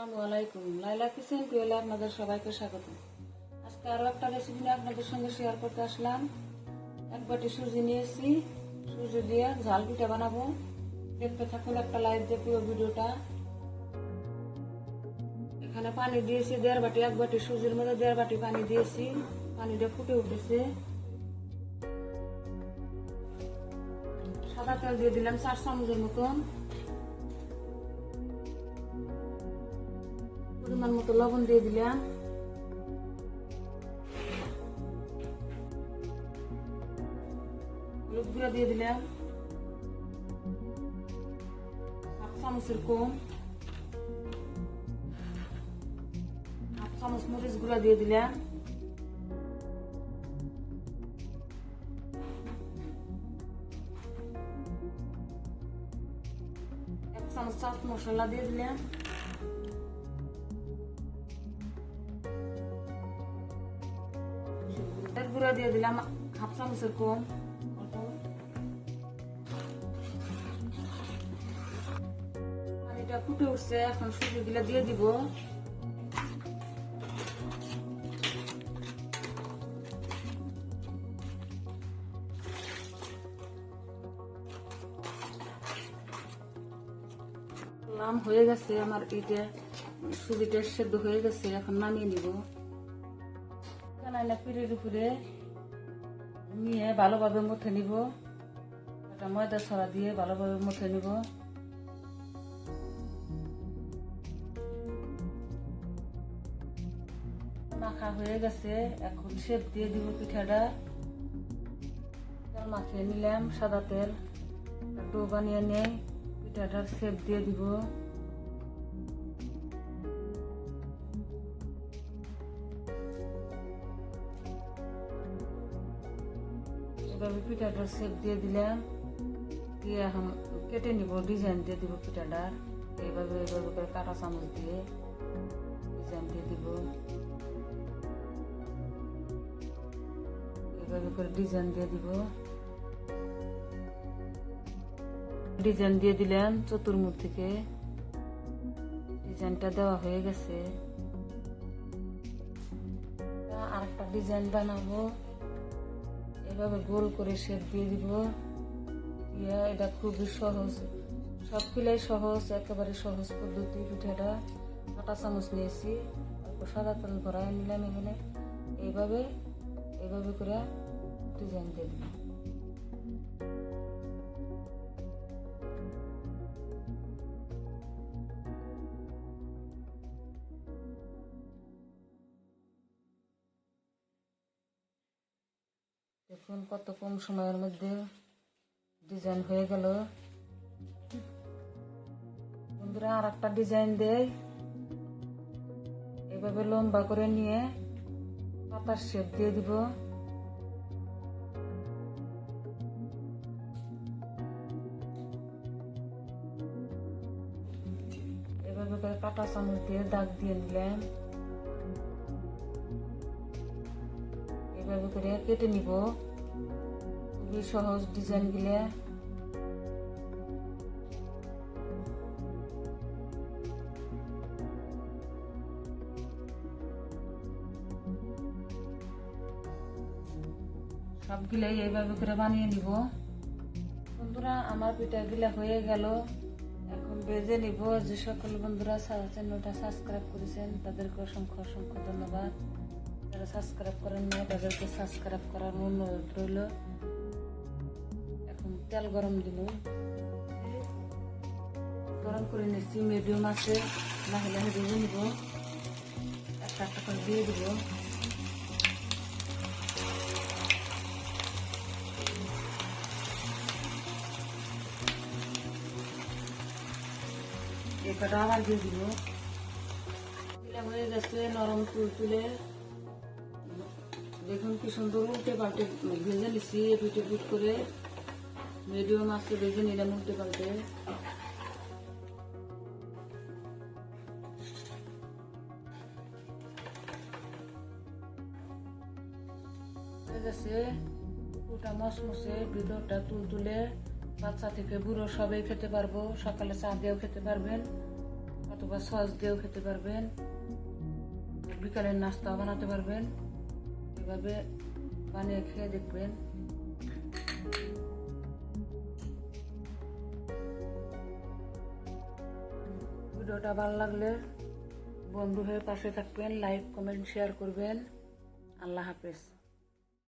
আসসালামু আলাইকুম। লাইলা কিচেন কুয়েলে আপনাদের সবাইকে স্বাগত। আজকে আরও একটা রেসিপি নিয়ে আপনাদের সঙ্গে শেয়ার করতে আসলাম। এক বাটি সুজি নিয়েছি। সুজি দিয়ে ঝাল পিঠা বানাবো। দেখতে থাকুন একটা লাইভ দিয়ে পুরো ভিডিওটা। এখানে পানি দিয়েছি দেড় বাটি, এক বাটি সুজির মধ্যে দেড় বাটি পানি দিয়েছি। পানিটা ফুটে উঠেছে। সাদা তেল দিয়ে দিলাম চার চামচের মতন। পরিমাণ মতো লবণ দিয়ে দিলাম হলুদ গুঁড়া দিয়ে দিলাম হাফ চামচের কম হাফ চামচ মরিচ গুঁড়া দিয়ে দিলাম এক চামচ চাট মশলা দিয়ে দিলাম গুঁড়া দিয়ে দিলাম। হাফ চামচের কম। পানিটা ফুটে উঠছে, এখন সুজি গুলা দিয়ে দিব। হয়ে গেছে আমার এটা সুজিটা সেদ্ধ হয়ে গেছে, এখন নামিয়ে নিব। কানাইলা উপরে নিয়ে ভালোভাবে মুঠে নিব। একটা ময়দা ছড়া দিয়ে ভালোভাবে মুঠে নিব। মাখা হয়ে গেছে। এখন শেপ দিয়ে দিব পিঠাটা। তেল মাখিয়ে নিলাম সাদা তেল। ডো বানিয়ে নিয়ে পিঠাটার শেপ দিয়ে দিব। এভাবে পিঠাটার শেপ দিয়ে দিলাম। দিয়ে এখন কেটে নিব ডিজাইন দিয়ে দিব পিঠাটা। এইভাবে এইভাবে করে কাটা চামচ দিয়ে ডিজাইন দিয়ে দিব। এইভাবে করে ডিজাইন দিয়ে দিব। ডিজাইন দিয়ে দিলাম চতুর্মুখ থেকে। ডিজাইনটা দেওয়া হয়ে গেছে। আর একটা ডিজাইন বানাবো। এভাবে গোল করে শেপ দিয়ে দিব। ইয়া, এটা খুবই সহজ। সব পিলাই সহজ, একেবারে সহজ পদ্ধতি পিঠাটা। কাঁটা চামচ নিয়েছি, অল্প সাদা তেল ভরায় নিলাম এখানে। এইভাবে এইভাবে করে ডিজাইন দিয়ে দিলাম দেখুন কত কম সময়ের মধ্যে ডিজাইন হয়ে গেল। বন্ধুরা আর একটা ডিজাইন দেয় এভাবে লম্বা করে নিয়ে পাতার শেপ দিয়ে দিব। এভাবে করে কাটা চামচ দিয়ে দাগ দিয়ে নিলাম। এভাবে করে কেটে নিব। খুবই সহজ ডিজাইনগুলা। সবগুলাই এইভাবে করে বানিয়ে নিব। বন্ধুরা, আমার পিঠা গুলা হয়ে গেল। এখন বেজে নিব। যে সকল বন্ধুরা চ্যানেলটা সাবস্ক্রাইব করেছেন, তাদেরকে অসংখ্য অসংখ্য ধন্যবাদ। যারা সাবস্ক্রাইব করেন না তাদেরকে সাবস্ক্রাইব করার অনুরোধ রইল। তেল গরম দিল। গরম করে নিচ্ছি মিডিয়াম আছে লাহে লাহে ভেজে নিব। একটা একটা করে দিয়ে দিব। এটা আবার দিয়ে দিব। হয়ে গেছে, নরম তুল তুলে। দেখুন কি সুন্দর উল্টে পাল্টে ভেজে নিচ্ছি পিঠে পিট করে। ভেজে নিলাম উল্টে পাল্টে। হয়ে গেছে পুটা মসমসে ভিতরটা তুল তুলে বাচ্চা থেকে বুড়ো সবাই খেতে পারব। সকালে চা দিয়েও খেতে পারবেন অথবা সস দিয়েও খেতে পারবেন। বিকালের নাস্তাও বানাতে পারবেন। এভাবে বানিয়ে খেয়ে দেখবেন। ভিডিওটা ভালো লাগলে বন্ধু হয়ে পাশে থাকবেন লাইক কমেন্ট শেয়ার করবেন। আল্লাহ হাফেজ।